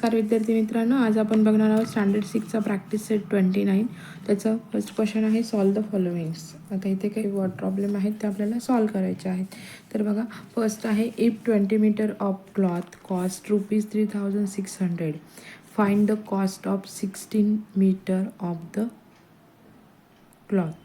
नमस्कार विद्यार्थी मित्रांनो आज आपण बघणार आहोत स्टँडर्ड सिक्सचा प्रॅक्टिस सेट ट्वेंटी नाईन त्याचं फर्स्ट क्वेश्चन आहे सॉल्व द फॉलोविंग्स आता इथे काही वॉट प्रॉब्लेम आहेत ते आपल्याला सॉल्व करायचे आहेत. तर बघा फर्स्ट आहे if twenty metre of cloth cost rupees three thousand six hundred find the cost of sixteen metre of the cloth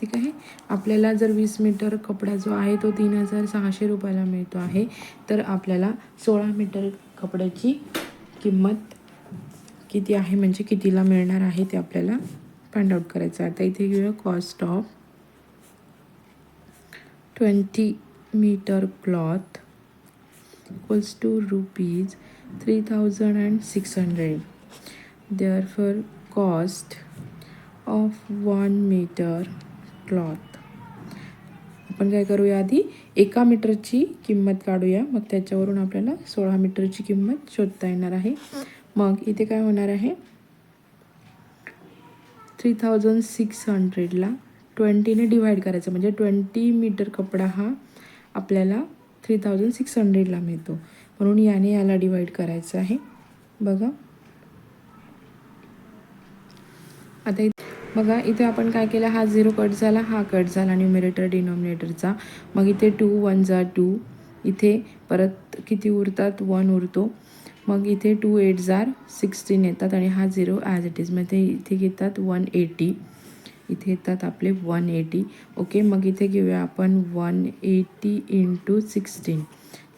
ठीक आहे? आपल्याला जर वीस मीटर कपडा जो आहे तो तीन हजार सहाशे रुपयाला मिळतो आहे तर आपल्याला सोळा मीटर कपड्याची किंमत किती आहे? म्हणजे कितीला मिळणार आहे ते आपल्याला फाइंड आउट करायचं आता इथे घेऊया cost of twenty metre cloth equals to rupees three thousand and six hundred therefore cost of one metre cloth आपण काय करूया आधी? एका मीटरची किंमत काढूया. मग त्याच्यावरून आपल्याला सोळा मीटरची किंमत शोधता येणार आहे. मग इथे काय होणार आहे? थ्री थाउजंड सिक्स हंड्रेडला ट्वेंटीने डिवाईड करायचं. म्हणजे ट्वेंटी मीटर कपडा हा आपल्याला थ्री थाउजंड सिक्स हंड्रेडला मिळतो. म्हणून याने याला डिवाईड करायचं आहे. बघा. आता बघा इथे आपण काय केलं? हा झिरो कट झाला हा कट झाला न्युमिरेटर डिनॉमिनेटरचा मग इथे टू वन जा टू इथे परत किती उरतात? वन उरतो. मग इथे टू एट जार सिक्स्टीन येतात आणि हा झिरो ॲज इट इज मग इथे घेतात वन एटी इथे येतात आपले वन एटी ओके मग इथे घेऊया आपण वन एटी इंटू सिक्स्टीन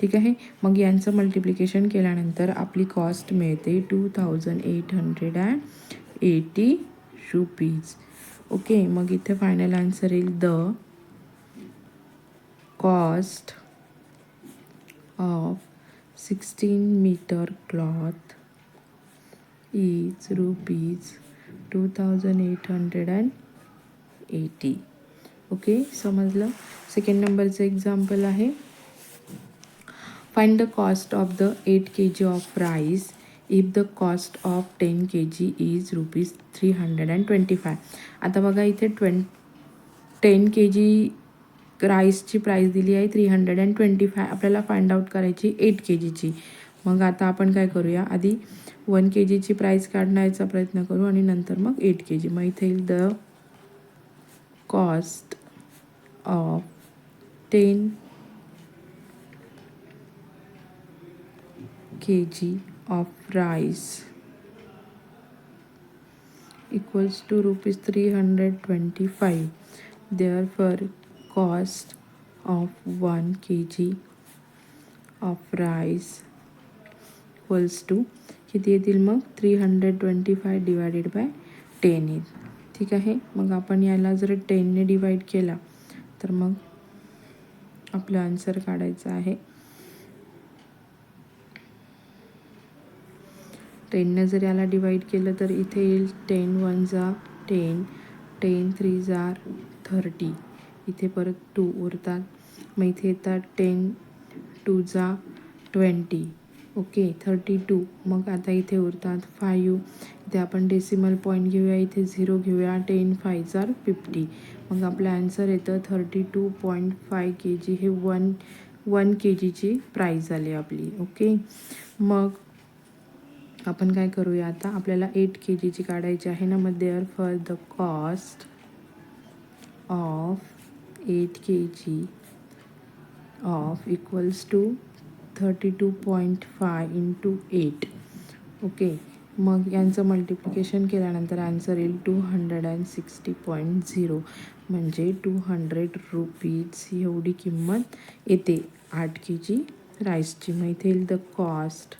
ठीक आहे? मग यांचं मल्टिप्लिकेशन केल्यानंतर आपली कॉस्ट मिळते two thousand eight hundred and eighty rupees okay मग इथे फायनल आन्सर येईल the cost of sixteen metre cloth is rupees two thousand eight hundred and eighty okay समजलं? सेकंड नंबरचं एक्झाम्पल आहे. Find the cost of the eight K G of rice if the cost of ten K G is rupees three hundred and twenty five आता बघा इथे ट्वें ten K G राईसची price दिली आहे three hundred and twenty five आपल्याला find out करायची eight K जीची मग आता आपण काय करूया? आधी वन के जीची प्राईस काढण्याचा प्रयत्न करू आणि नंतर मग एट के जी मग इथे येईल the cost of ten K G of rice equals to rupees 325 therefore cost of 1 kg of rice equals to किती येतील मग? Three hundred twenty five divided by ten येईल. ठीक आहे? मग आपण याला जर टेनने डिवाईड केला तर मग आपलं आन्सर काढायचं आहे. टेननं जर याला डिवाईड केलं तर इथे येईल टेन वन जा टेन टेन थ्री जार थर्टी इथे परत टू उरतात. मग इथे येतात टेन टू जा ट्वेंटी ओके थर्टी टू मग आता इथे उरतात फायू इथे आपण डेसिमल पॉईंट घेऊया. इथे झिरो घेऊया. टेन फाय जार फिफ्टी मग आपलं आन्सर येतं thirty two point five K G हे वन वन के जीची प्राईज झाली आपली. ओके मग आपण काय करूया आता? आपल्याला एट के जीची काढायची आहे ना मग therefore the cost of eight K G of equals to thirty two point five into eight okay मग यांचं मल्टिप्लिकेशन केल्यानंतर आन्सर येईल two hundred and sixty point zero म्हणजे टू हंड्रेड रुपीज एवढी किंमत येते. आठ के जी राईसची मग इथे येईल the cost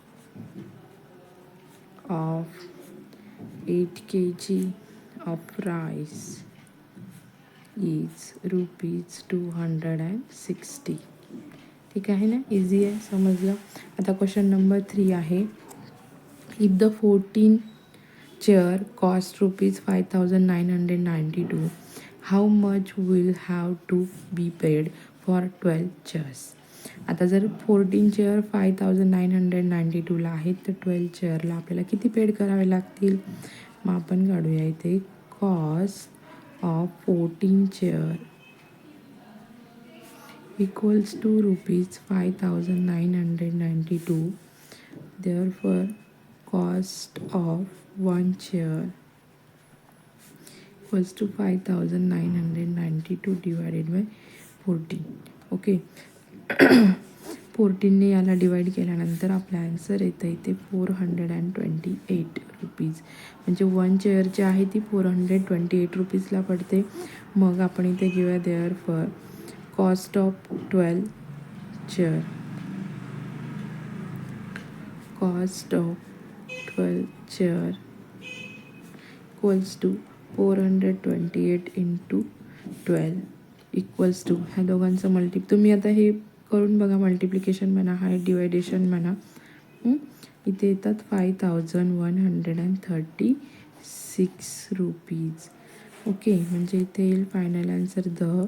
of 8 kg of rice is rupees 260 ठीक आहे ना? इझी आहे? समजलं? आता क्वेश्चन नंबर थ्री आहे. If the fourteen chair cost rupees five thousand nine hundred ninety two how much will have to be paid for twelve chairs आता जर fourteen chair five thousand nine hundred ninety टूला आहेत तर twelve चेअरला आपल्याला किती paid करावे लागतील? मग आपण काढूया इथे cost of fourteen chair equals to rupees five thousand nine hundred ninety two therefore cost of one chair equals to five thousand nine hundred ninety two divided by fourteen okay फोर्टीनने याला divide केल्यानंतर आपला answer येतं इथे four hundred and twenty eight rupees म्हणजे one chair जी आहे ती four hundred twenty eight रुपीजला पडते. मग आपण इथे घेऊया therefore cost of twelve chair cost of twelve chair equals to four hundred twenty eight into twelve equals to ह्या दोघांचं मल्टी तुम्ही आता हे करून बघा मल्टिप्लिकेशन म्हणा हाय डिवायडेशन म्हणा. इथे येतात five thousand one hundred and thirty six rupees okay म्हणजे इथे येईल final answer the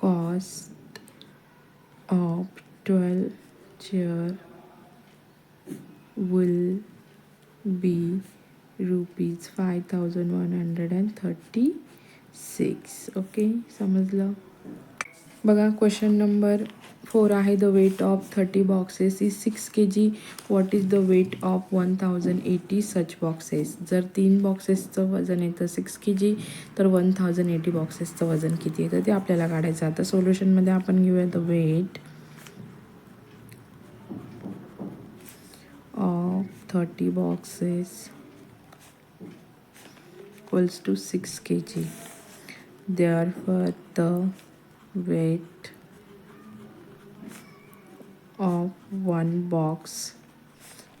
cost of twelve chair will be rupees five thousand one hundred and thirty six okay समजलं? बघा क्वेश्चन नंबर फोर आहे the weight of thirty boxes is six K G what is the weight of one thousand eighty such boxes जर तीन बॉक्सेसचं वजन येतं six K G तर one thousand eighty बॉक्सेसचं वजन किती येतं ते आपल्याला काढायचं आता सोल्युशनमध्ये आपण घेऊया the weight of thirty boxes equals to six K G therefore the weight of one box.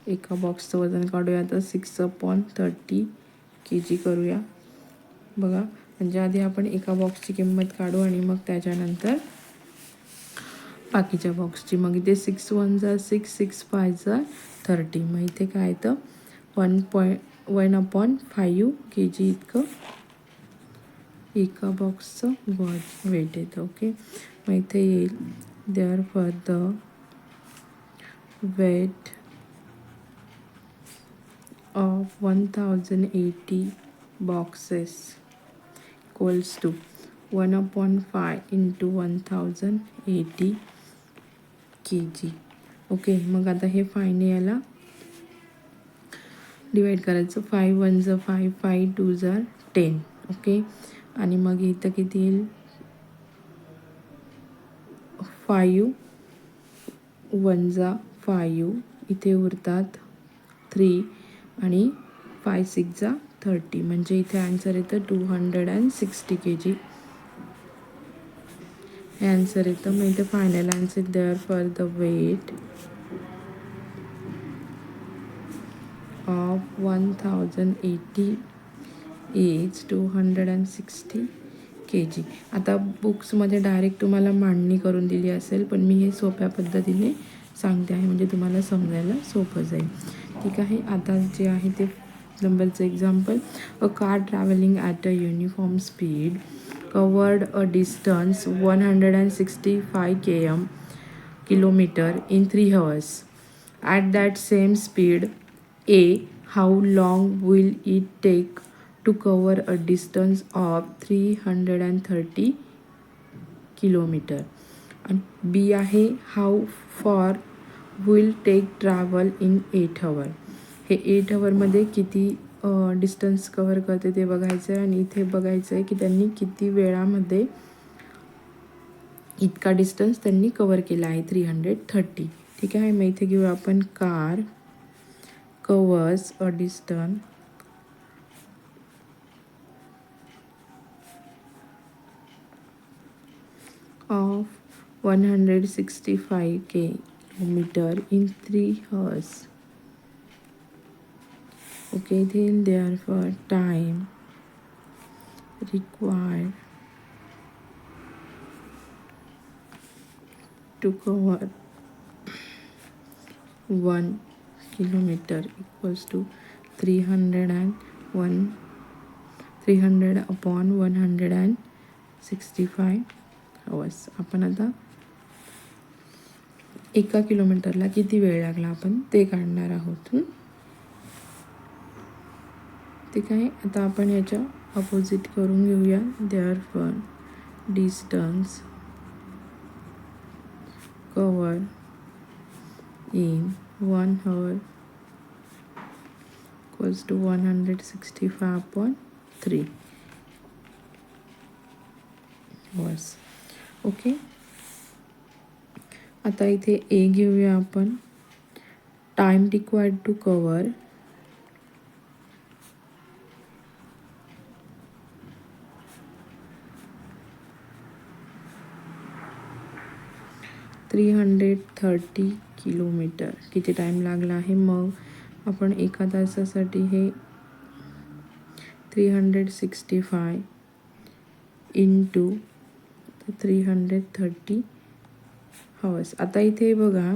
एका बॉक्सचं वजन काढूया. तर six upon thirty K G करूया. बघा म्हणजे आधी आपण एका बॉक्सची किंमत काढू आणि मग त्याच्यानंतर बाकीच्या बॉक्सची मग इथे सिक्स वन जा सिक्स सिक्स फाय जा थर्टी मग इथे काय तर one point one upon five K G इतकं. एका बॉक्सचं वर वेट येतं ओके मग इथे येईल. Therefore the weight of one thousand eighty boxes equals to one upon five into one thousand eighty K G okay मग आता हे फायने याला डिवाइड करायचं. फाय वन ज फाय फाय टू जार टेन ओके आणि मग इथं किती येईल? फायू वन जा फायू इथे उरतात थ्री आणि फाय सिक्स जा थर्टी. म्हणजे इथे आन्सर येतं two hundred and sixty K G हे आन्सर येतं. मग इथे final answer therefore the weight of one thousand eighty is two hundred and sixty K G आता बुक्समध्ये डायरेक्ट तुम्हाला मांडणी करून दिली असेल पण मी हे सोप्या पद्धतीने सांगते आहे म्हणजे तुम्हाला समजायला सोपं जाईल. ठीक आहे आता जे आहे ते नंबरचं example a car travelling at a uniform speed covered a distance one hundred and sixty five K M kilometre in three hours at that same speed A how long will it take to cover a distance of three hundred and thirty kilometre आणि B आहे how far will take travel in eight hour हे eight हवरमध्ये किती distance cover करते ते बघायचं आहे आणि इथे बघायचं आहे की त्यांनी किती वेळामध्ये इतका डिस्टन्स त्यांनी कवर केला आहे थ्री हंड्रेड थर्टी ठीक आहे मग इथे घेऊ आपण car covers a distance of 165 kilometer in 3 hours. Okay then therefore time required to cover 1 kilometer equals to 301 300 upon 165 hours आपण आता एका किलोमीटरला किती वेळ लागला आपण ते काढणार आहोत ते ठीक आहे. आता आपण याच्या अपोजिट करून घेऊया. Therefore distance cover in one hour equals to one hundred sixty five upon three hours okay. आता इथे ए घेऊया आपण. Time required to cover three hundred thirty kilometre किती टाईम लागला आहे? मग आपण एका तासासाठी हे three hundred sixty five into three hundred thirty hours आता इथे बघा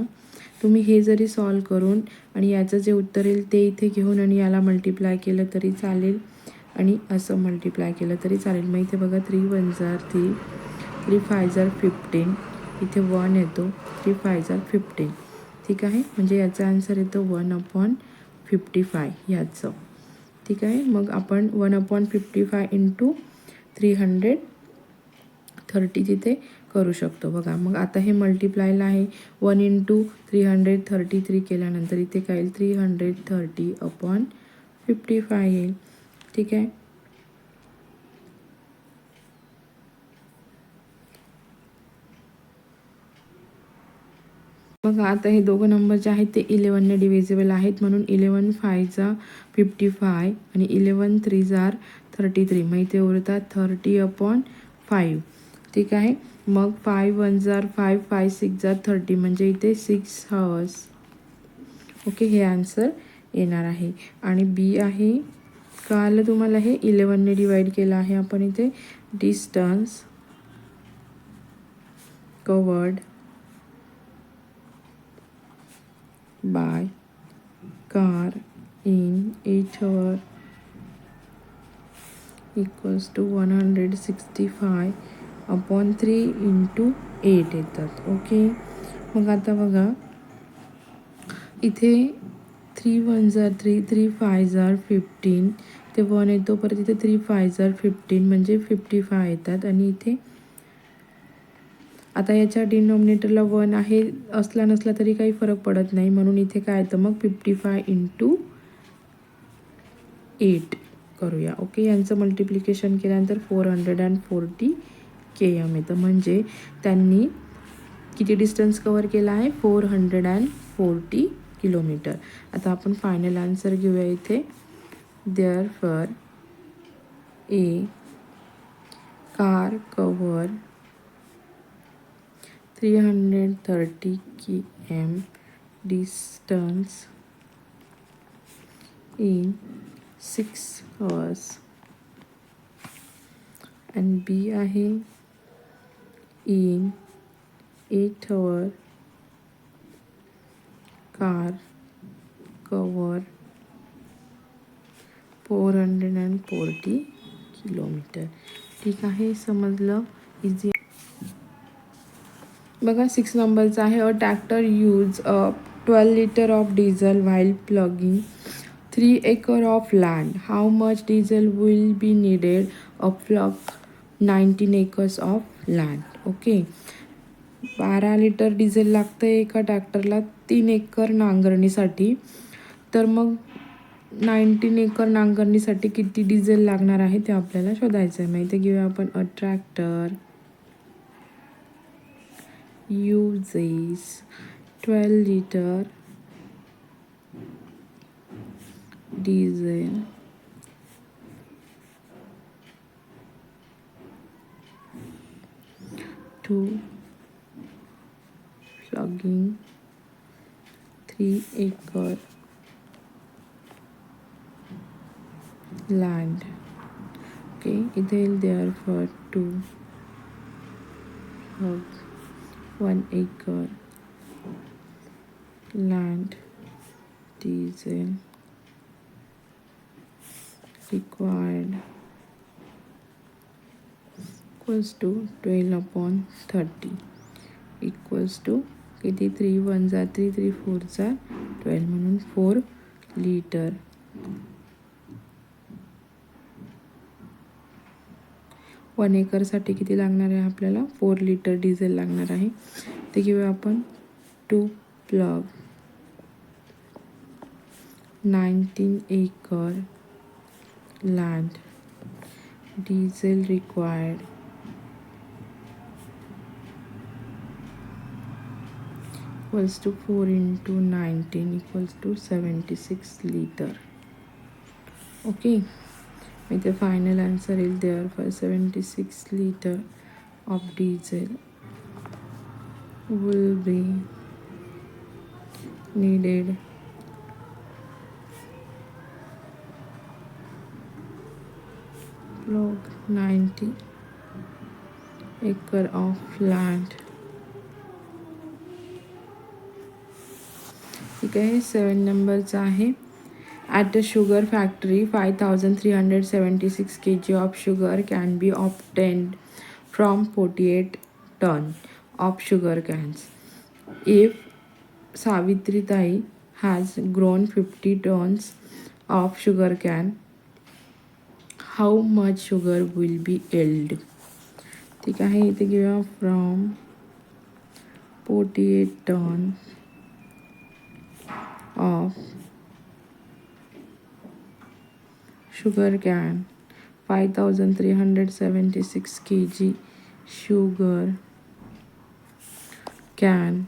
तुम्ही हे जरी सॉल्व करून आणि याचं जे उत्तर येईल ते इथे घेऊन आणि याला मल्टिप्लाय केलं तरी चालेल आणि असं मल्टिप्लाय केलं तरी चालेल. मग इथे बघा थ्री वन जार थ्री थ्री फाय जार फिफ्टीन इथे वन येतो थ्री फाय जार फिफ्टीन ठीक आहे? म्हणजे याचा आन्सर येतो वन अपॉन फिफ्टी फाय याचं. ठीक आहे? मग आपण one upon fifty five into three hundred thirty तिथे करू शकतो. बघा मग आता हे मल्टिप्लायला आहे. One into three hundred thirty three केल्यानंतर इथे काय येईल? Three hundred thirty upon fifty five येईल. ठीक आहे? बघा आता हे दोघं नंबर जे आहेत ते इलेवनने डिव्हिजेबल आहेत. म्हणून इलेवन फायचा फिफ्टी फाय आणि इलेवन थ्री जार थर्टी थ्री मग इथे उरतात थर्टी अपॉन फाईव्ह ठीक आहे. मग फाय वन जार फाय फाय सिक्स जार थर्टी म्हणजे इथे सिक्स हवर्स ओके हे आन्सर येणार आहे. आणि बी आहे काल तुम्हाला हे इलेवनने डिवाईड केलं आहे. आपण इथे distance covered by car in eight hour equals to one hundred sixty five upon three into eight येतात. ओके? मग आता बघा. इथे थ्री वन जार थ्री थ्री फाय जार फिफ्टीन ते वन येतो परत इथे थ्री फाय जार फिफ्टीन म्हणजे फिफ्टी फाय येतात. आणि इथे आता याच्या डिनॉमिनेटरला वन आहे असला नसला तरी काही फरक पडत नाही. म्हणून इथे काय येतं? मग फिफ्टी फाय इंटू एट करूया. ओके? यांचं मल्टिप्लिकेशन केल्यानंतर four hundred and forty K M येतं म्हणजे त्यांनी किती डिस्टन्स कवर केला आहे? Four hundred and forty kilometre आता आपण फायनल आन्सर घेऊया इथे. Therefore a car cover three hundred thirty K M distance in six hours and B आहे? In eight hour car cover four hundred forty kilometre. ठीक आहे समजलं? Easy बघा six नंबरचा आहे. A tractor use a twelve litre of diesel while plugging three acre of land how much diesel will be needed a plug nineteen acres of land okay? बारा litre diesel लागतं आहे एका ट्रॅक्टरला तीन acre नांगरणीसाठी. तर मग नाईन्टीन एकर नांगरणीसाठी किती डिझेल लागणार आहे ते आपल्याला शोधायचं आहे. माहिती घेऊया आपण a tractor. Uses twelve litre diesel. two plugging, three acre land. Okay they'll two of one acre land. Diesel required. Equals to twelve upon thirty equals to किती? थ्री वन जा थ्री थ्री फोर जा twelve म्हणून four litre one एकरसाठी किती लागणार आहे आपल्याला? Four litre diesel लागणार आहे. ते घेऊया आपण. To plug nineteen acre land diesel required equals to 4 into 19 equals to 76 liter. Okay. With the final answer is there for 76 liter of diesel will be needed. Log 90 acre of land ठीक आहे. Seven नंबरचा आहे. At a sugar factory five thousand three hundred seventy six K G of sugar can be obtained from forty eight ton of sugar canes if सावित्रीताई has grown fifty tons of sugar cane how much sugar will be yield ठीक आहे. इथे घेऊया. From forty eight ton of sugar can 5376 kg sugar can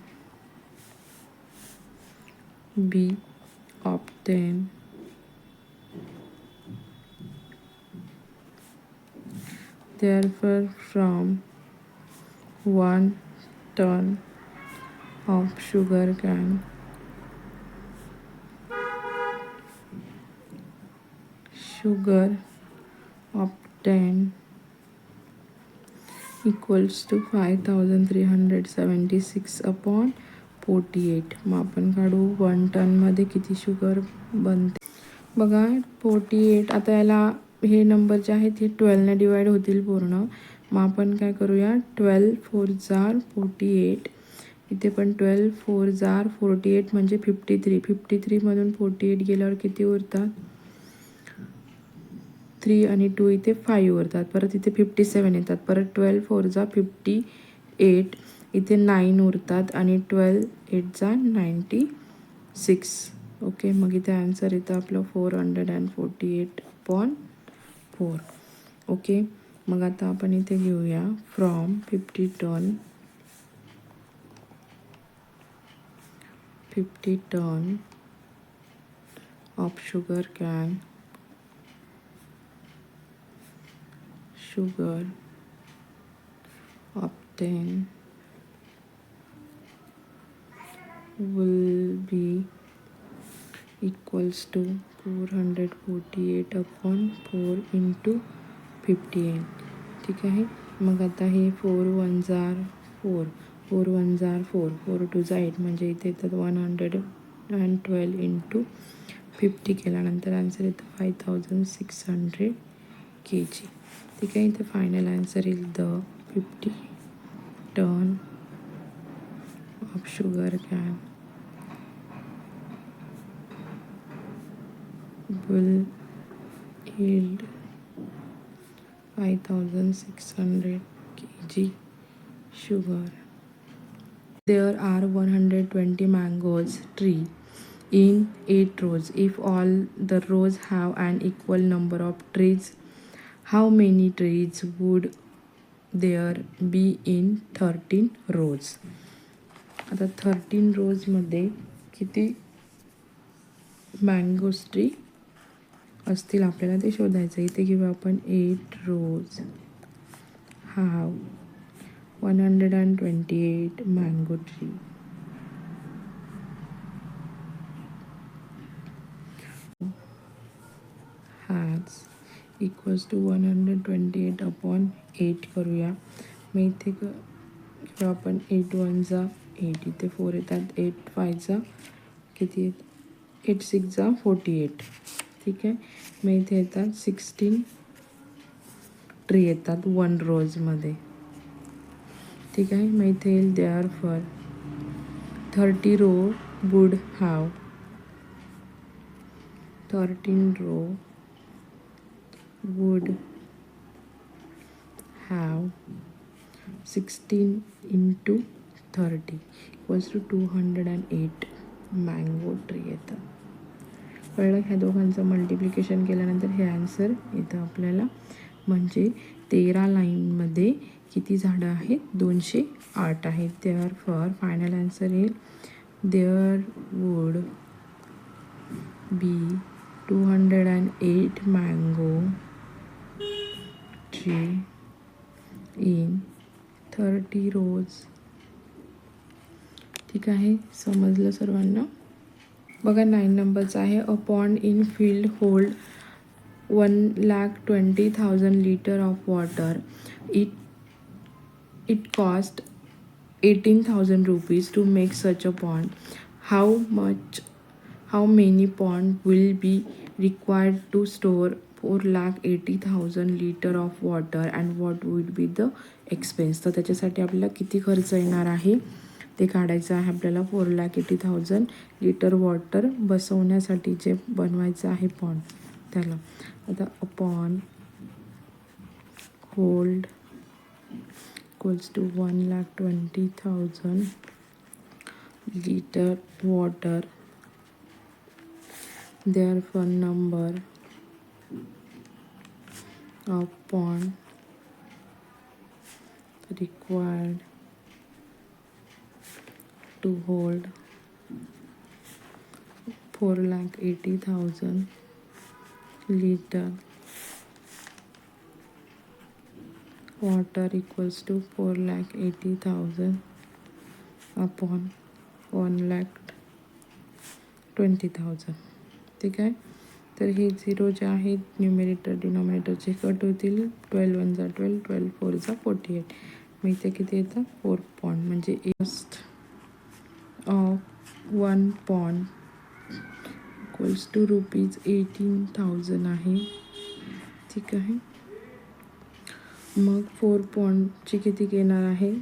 be obtained. Therefore from 1 ton of sugar can sugar obtained equals to 5376 upon forty eight मग आपण काढू. One टनमध्ये किती sugar बनते? बघा फोर्टी एट आता याला हे नंबर जे आहेत हे ट्वेल्वने डिवाईड होतील पूर्ण. मग आपण काय करूया? ट्वेल्व फोर जार फोर्टी एट इथे पण ट्वेल्व फोर जार फोर्टी एट म्हणजे फिफ्टी थ्री फिफ्टी थ्रीमधून फोर्टी एट गेल्यावर किती उरतात? थ्री आणि टू इथे फाईव्ह उरतात परत इथे फिफ्टी सेवन येतात. परत ट्वेल्व फोरचा फिफ्टी एट इथे नाईन उरतात आणि ट्वेल्व एटचा नाईंटी सिक्स ओके मग इथे आन्सर येतं आपलं four hundred and forty eight upon four okay मग आता आपण इथे घेऊया from fifty ton fifty ton of sugar cane sugar. Obtained will be equals to 448 upon four into fifty eight ठीक आहे? मग आता हे फोर वन जार फोर फोर वन जार फोर फोर टू जा एट म्हणजे इथे येतात one hundred and twelve into fifty केल्यानंतर आन्सर येतं five thousand six hundred K G again the final answer is the 50 ton of sugar cane. Will yield 5600 kg sugar. There are 120 mangoes tree in 8 rows. If all the rows have an equal number of trees how many trees would there be in thirteen rows आता thirteen रोजमध्ये किती mangoes tree असतील आपल्याला ते शोधायचं. इथे घेऊ आपण eight rows have one hundred and twenty eight mango tree has equals to one hundred twenty eight upon eight करूया. मग इथे किंवा आपण एट वनचा एट इथे फोर येतात. एट फायचा किती येत? एट सिक्सचा फोर्टी एट ठीक आहे? मग इथे येतात सिक्स्टीन ट्री येतात वन रोजमध्ये ठीक आहे? मग इथे येईल therefore thirty row would have thirteen row would have 16 into 30 equals to 208 mango tree येतं. कळलं? ह्या दोघांचं मल्टिप्लिकेशन केल्यानंतर हे आन्सर येतं आपल्याला. म्हणजे तेरा लाईनमध्ये किती झाडं आहेत? दोनशे आठ आहेत. देअर फॉर फायनल आन्सर येईल. There would be two hundred and eight mango in thirty rows ठीक आहे? समजलं सर्वांना? बघा नाईन नंबरचा आहे. A pond in field hold one lakh twenty thousand litre of water it it cost eighteen thousand rupees to make such a pond how much how many pond will be required to to four lakh eighty thousand litre of water and what would be the expense तर त्याच्यासाठी आपल्याला किती खर्च येणार आहे? ते काढायचं आहे आपल्याला four lakh eighty thousand litre water बसवण्यासाठी जे बनवायचं आहे पॉन त्याला. आता a pond hold equals to one lakh twenty thousand litre water there number number pond required to hold four lakh eighty thousand liter water equals to four lakh eighty thousand upon one lakh twenty thousand ठीक आहे तर हे zero जे आहेत numerator डिनॉमिनेटरचे cut होतील. Twelve वनचा twelve twelve फोरचा फोर्टी एट मग इथे किती येतं? फोर पॉईंट म्हणजे एस्ट of one point equals to rupees eighteen thousand आहे. ठीक आहे? मग फोर पॉईंटची किती येणार आहे?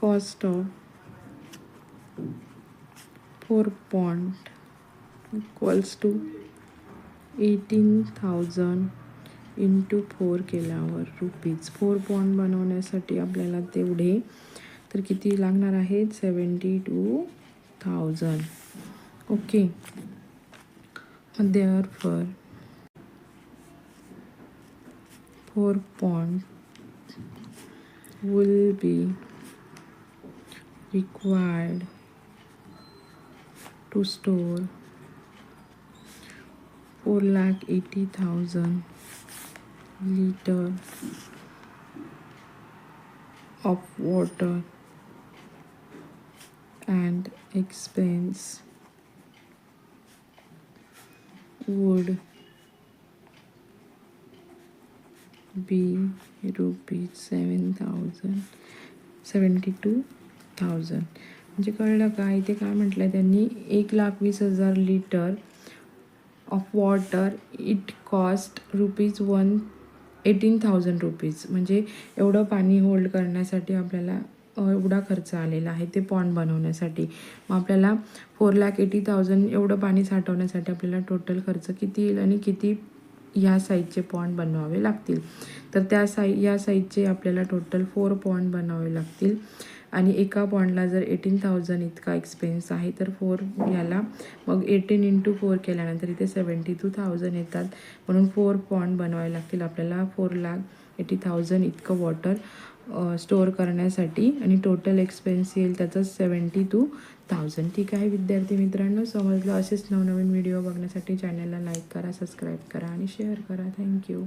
Cost of four point equals to eighteen thousand into four केल्यावर रुपीज फोर पॉईंट बनवण्यासाठी आपल्याला तेवढे तर किती लागणार आहेत? Seventy two thousand okay therefore four point will be required to store 4 lakh 80,000 liter of water and expense would be rupees 7,000 72,000 म्हणजे कळलं का? इथे काय म्हटलं आहे त्यांनी? एक लाख वीस हजार litre of water it cost rupees one eighteen thousand rupees म्हणजे एवढं पाणी होल्ड करण्यासाठी आपल्याला एवढा खर्च आलेला आहे ते पॉन्ड बनवण्यासाठी. मग आपल्याला फोर लाख एटी थाउजंड एवढं पाणी साठवण्यासाठी आपल्याला टोटल खर्च किती येईल आणि किती ह्या साईजचे पॉन्ड बनवावे लागतील? तर त्या साई या साईजचे आपल्याला टोटल फोर पॉन्ड बनवावे लागतील. आणि एका पॉन्डला जर एटीन थाउजंड इतका एक्सपेन्स आहे तर फोर याला मग एटीन इंटू फोर केल्यानंतर इथे सेवन्टी टू थाउजंड येतात. म्हणून फोर पॉन्ड बनवावे लागतील. आपल्याला फोर लाख एटी थाउजंड इतकं वॉटर स्टोअर करण्यासाठी आणि टोटल एक्सपेन्स येईल त्याचा सेवन्टी टू थाउजंड ठीक आहे विद्यार्थी मित्रांनो समजलं असेच नवनवीन व्हिडिओ बघण्यासाठी चॅनलला लाईक करा सबस्क्राईब करा आणि शेअर करा. थँक्यू